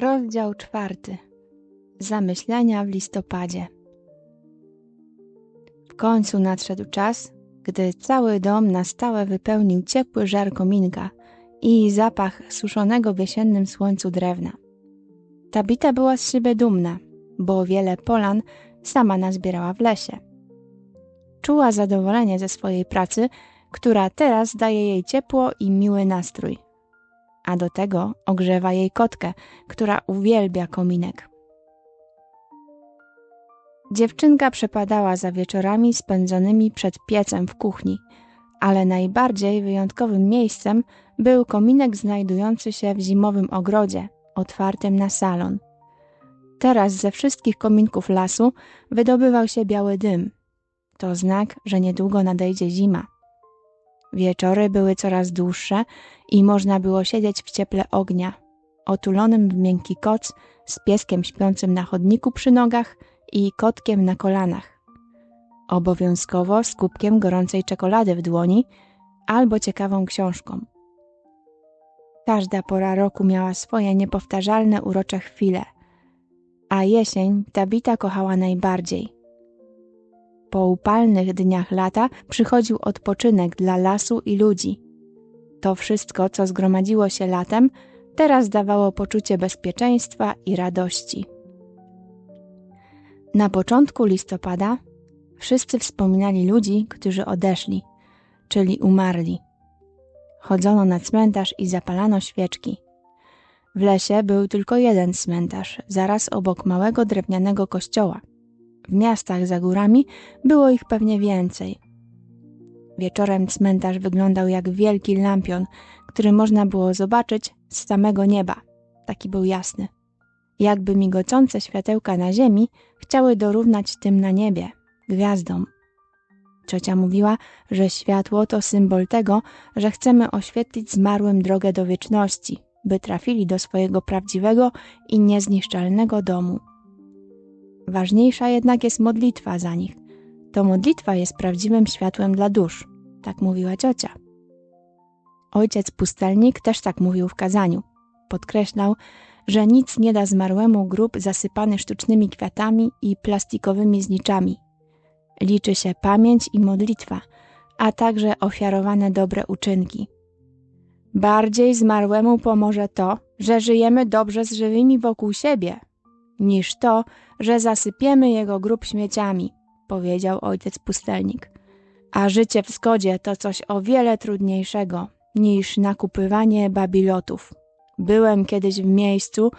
Rozdział czwarty. Zamyślenia w listopadzie. W końcu nadszedł czas, gdy cały dom na stałe wypełnił ciepły żar kominka i zapach suszonego w jesiennym słońcu drewna. Tabita była z siebie dumna, bo wiele polan sama nazbierała w lesie. Czuła zadowolenie ze swojej pracy, która teraz daje jej ciepło i miły nastrój a do tego ogrzewa jej kotkę, która uwielbia kominek. Dziewczynka przepadała za wieczorami spędzonymi przed piecem w kuchni, ale najbardziej wyjątkowym miejscem był kominek znajdujący się w zimowym ogrodzie, otwartym na salon. Teraz ze wszystkich kominków lasu wydobywał się biały dym. To znak, że niedługo nadejdzie zima. Wieczory były coraz dłuższe i można było siedzieć w cieple ognia, otulonym w miękki koc z pieskiem śpiącym na chodniku przy nogach i kotkiem na kolanach. Obowiązkowo z kubkiem gorącej czekolady w dłoni albo ciekawą książką. Każda pora roku miała swoje niepowtarzalne urocze chwile, a jesień Tabita kochała najbardziej – po upalnych dniach lata przychodził odpoczynek dla lasu i ludzi. To wszystko, co zgromadziło się latem, teraz dawało poczucie bezpieczeństwa i radości. Na początku listopada wszyscy wspominali ludzi, którzy odeszli, czyli umarli. Chodzono na cmentarz i zapalano świeczki. W lesie był tylko jeden cmentarz, zaraz obok małego drewnianego kościoła. W miastach za górami było ich pewnie więcej. Wieczorem cmentarz wyglądał jak wielki lampion, który można było zobaczyć z samego nieba. Taki był jasny. Jakby migocące światełka na ziemi chciały dorównać tym na niebie, gwiazdom. Ciocia mówiła, że światło to symbol tego, że chcemy oświetlić zmarłym drogę do wieczności, by trafili do swojego prawdziwego i niezniszczalnego domu. Ważniejsza jednak jest modlitwa za nich. To modlitwa jest prawdziwym światłem dla dusz, tak mówiła ciocia. Ojciec pustelnik też tak mówił w kazaniu. Podkreślał, że nic nie da zmarłemu grób zasypany sztucznymi kwiatami i plastikowymi zniczami. Liczy się pamięć i modlitwa, a także ofiarowane dobre uczynki. Bardziej zmarłemu pomoże to, że żyjemy dobrze z żywymi wokół siebie, niż to, że zasypiemy jego grób śmieciami, powiedział ojciec pustelnik. A życie w zgodzie to coś o wiele trudniejszego niż nakupywanie babilotów. Byłem kiedyś w miejscu,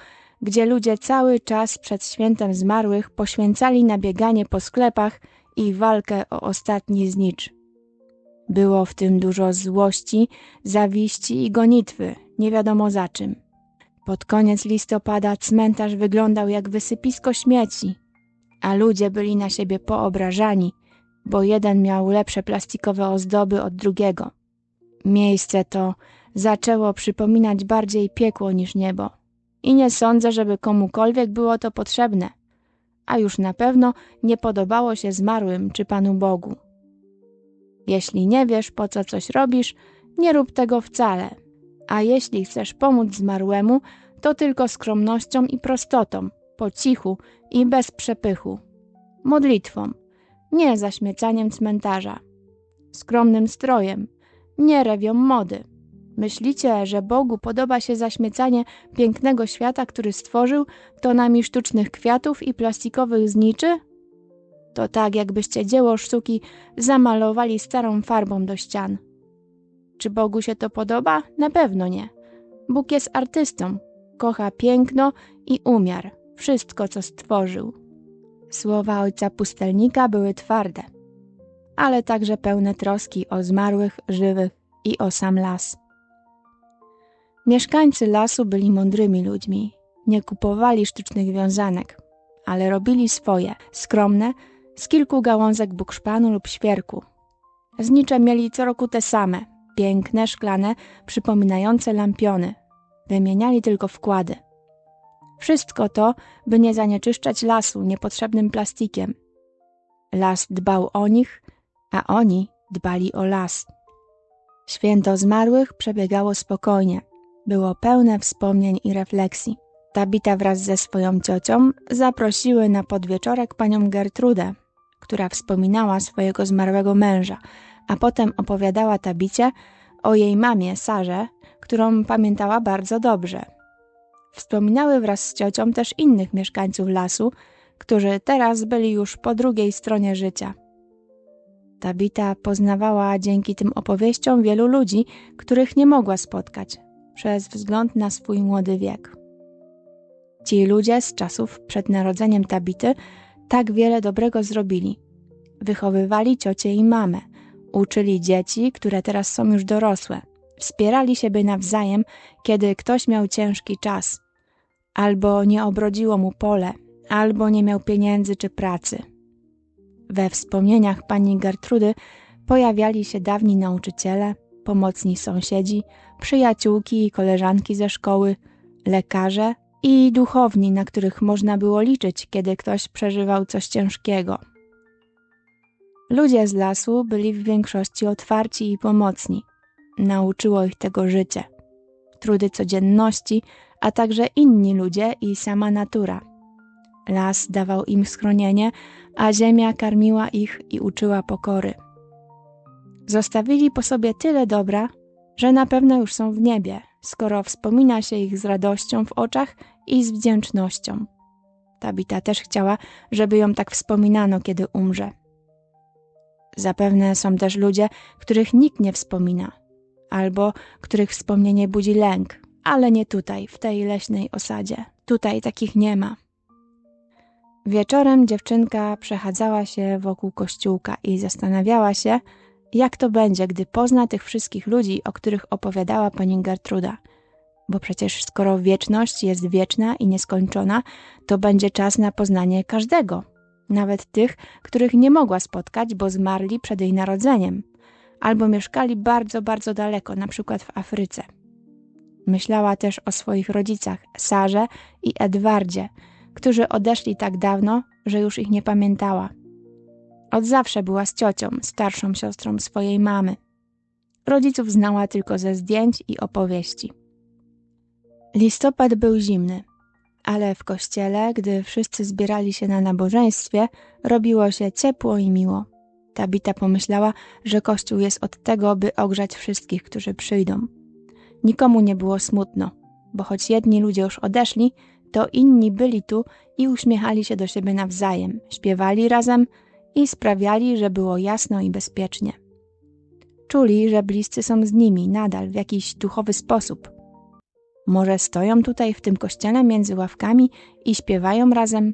gdzie ludzie cały czas przed świętem zmarłych poświęcali na bieganie po sklepach i walkę o ostatni znicz. Było w tym dużo złości, zawiści i gonitwy, nie wiadomo za czym. Pod koniec listopada cmentarz wyglądał jak wysypisko śmieci, a ludzie byli na siebie poobrażani, bo jeden miał lepsze plastikowe ozdoby od drugiego. Miejsce to zaczęło przypominać bardziej piekło niż niebo. I nie sądzę, żeby komukolwiek było to potrzebne, a już na pewno nie podobało się zmarłym czy Panu Bogu. Jeśli nie wiesz, po co coś robisz, nie rób tego wcale, a jeśli chcesz pomóc zmarłemu, to tylko skromnością i prostotą, po cichu i bez przepychu. Modlitwą, nie zaśmiecaniem cmentarza. Skromnym strojem, nie rewią mody. Myślicie, że Bogu podoba się zaśmiecanie pięknego świata, który stworzył, tonami sztucznych kwiatów i plastikowych zniczy? To tak, jakbyście dzieło sztuki zamalowali starą farbą do ścian. Czy Bogu się to podoba? Na pewno nie. Bóg jest artystą. Kocha piękno i umiar. Wszystko, co stworzył. Słowa ojca pustelnika były twarde, ale także pełne troski o zmarłych, żywych i o sam las. Mieszkańcy lasu byli mądrymi ludźmi. Nie kupowali sztucznych wiązanek, ale robili swoje, skromne, z kilku gałązek bukszpanu lub świerku. Znicze mieli co roku te same, piękne, szklane, przypominające lampiony. Wymieniali tylko wkłady. Wszystko to, by nie zanieczyszczać lasu niepotrzebnym plastikiem. Las dbał o nich, a oni dbali o las. Święto zmarłych przebiegało spokojnie. Było pełne wspomnień i refleksji. Tabita wraz ze swoją ciocią zaprosiły na podwieczorek panią Gertrudę, która wspominała swojego zmarłego męża, a potem opowiadała Tabicie o jej mamie Sarze, którą pamiętała bardzo dobrze. Wspominały wraz z ciocią też innych mieszkańców lasu, którzy teraz byli już po drugiej stronie życia. Tabita poznawała dzięki tym opowieściom wielu ludzi, których nie mogła spotkać przez wzgląd na swój młody wiek. Ci ludzie z czasów przed narodzeniem Tabity tak wiele dobrego zrobili. Wychowywali ciocie i mamę, uczyli dzieci, które teraz są już dorosłe, wspierali siebie nawzajem, kiedy ktoś miał ciężki czas, albo nie obrodziło mu pole, albo nie miał pieniędzy czy pracy. We wspomnieniach pani Gertrudy pojawiali się dawni nauczyciele, pomocni sąsiedzi, przyjaciółki i koleżanki ze szkoły, lekarze i duchowni, na których można było liczyć, kiedy ktoś przeżywał coś ciężkiego. Ludzie z lasu byli w większości otwarci i pomocni. Nauczyło ich tego życie, trudy codzienności, a także inni ludzie i sama natura. Las dawał im schronienie, a ziemia karmiła ich i uczyła pokory. Zostawili po sobie tyle dobra, że na pewno już są w niebie, skoro wspomina się ich z radością w oczach i z wdzięcznością. Tabita też chciała, żeby ją tak wspominano, kiedy umrze. Zapewne są też ludzie, których nikt nie wspomina, albo których wspomnienie budzi lęk, ale nie tutaj, w tej leśnej osadzie. Tutaj takich nie ma. Wieczorem dziewczynka przechadzała się wokół kościółka i zastanawiała się, jak to będzie, gdy pozna tych wszystkich ludzi, o których opowiadała pani Gertruda. Bo przecież skoro wieczność jest wieczna i nieskończona, to będzie czas na poznanie każdego, nawet tych, których nie mogła spotkać, bo zmarli przed jej narodzeniem, albo mieszkali bardzo, bardzo daleko, na przykład w Afryce. Myślała też o swoich rodzicach, Sarze i Edwardzie, którzy odeszli tak dawno, że już ich nie pamiętała. Od zawsze była z ciocią, starszą siostrą swojej mamy. Rodziców znała tylko ze zdjęć i opowieści. Listopad był zimny, ale w kościele, gdy wszyscy zbierali się na nabożeństwie, robiło się ciepło i miło. Tabita pomyślała, że kościół jest od tego, by ogrzać wszystkich, którzy przyjdą. Nikomu nie było smutno, bo choć jedni ludzie już odeszli, to inni byli tu i uśmiechali się do siebie nawzajem, śpiewali razem i sprawiali, że było jasno i bezpiecznie. Czuli, że bliscy są z nimi nadal w jakiś duchowy sposób. Może stoją tutaj w tym kościele między ławkami i śpiewają razem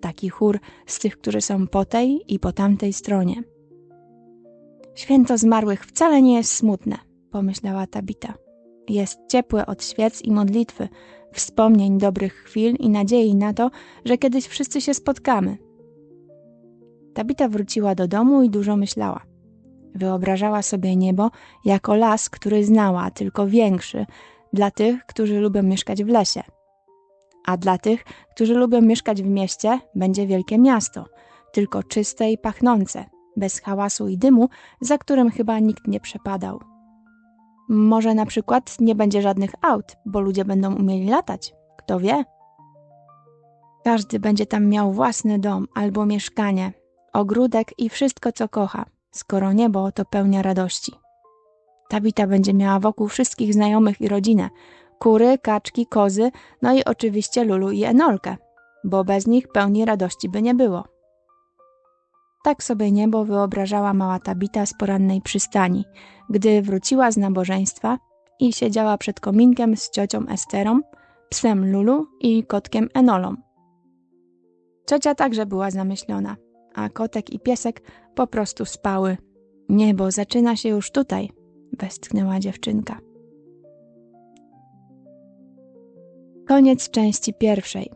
taki chór z tych, którzy są po tej i po tamtej stronie. Święto zmarłych wcale nie jest smutne, pomyślała Tabita. Jest ciepłe od świec i modlitwy, wspomnień dobrych chwil i nadziei na to, że kiedyś wszyscy się spotkamy. Tabita wróciła do domu i dużo myślała. Wyobrażała sobie niebo jako las, który znała, tylko większy, dla tych, którzy lubią mieszkać w lesie. A dla tych, którzy lubią mieszkać w mieście, będzie wielkie miasto, tylko czyste i pachnące, bez hałasu i dymu, za którym chyba nikt nie przepadał. Może na przykład nie będzie żadnych aut, bo ludzie będą umieli latać. Kto wie? Każdy będzie tam miał własny dom albo mieszkanie, ogródek i wszystko, co kocha, skoro niebo to pełnia radości. Tabita będzie miała wokół wszystkich znajomych i rodzinę, kury, kaczki, kozy, no i oczywiście Lulu i Enolkę, bo bez nich pełni radości by nie było. Tak sobie niebo wyobrażała mała Tabita z porannej przystani, gdy wróciła z nabożeństwa i siedziała przed kominkiem z ciocią Esterą, psem Lulu i kotkiem Enolą. Ciocia także była zamyślona, a kotek i piesek po prostu spały. Niebo zaczyna się już tutaj, westchnęła dziewczynka. Koniec części pierwszej.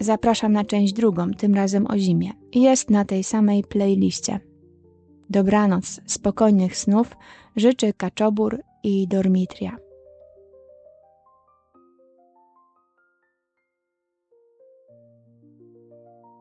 Zapraszam na część drugą, tym razem o zimie. Jest na tej samej playliście. Dobranoc, spokojnych snów życzy Kaczobur i Dormitria.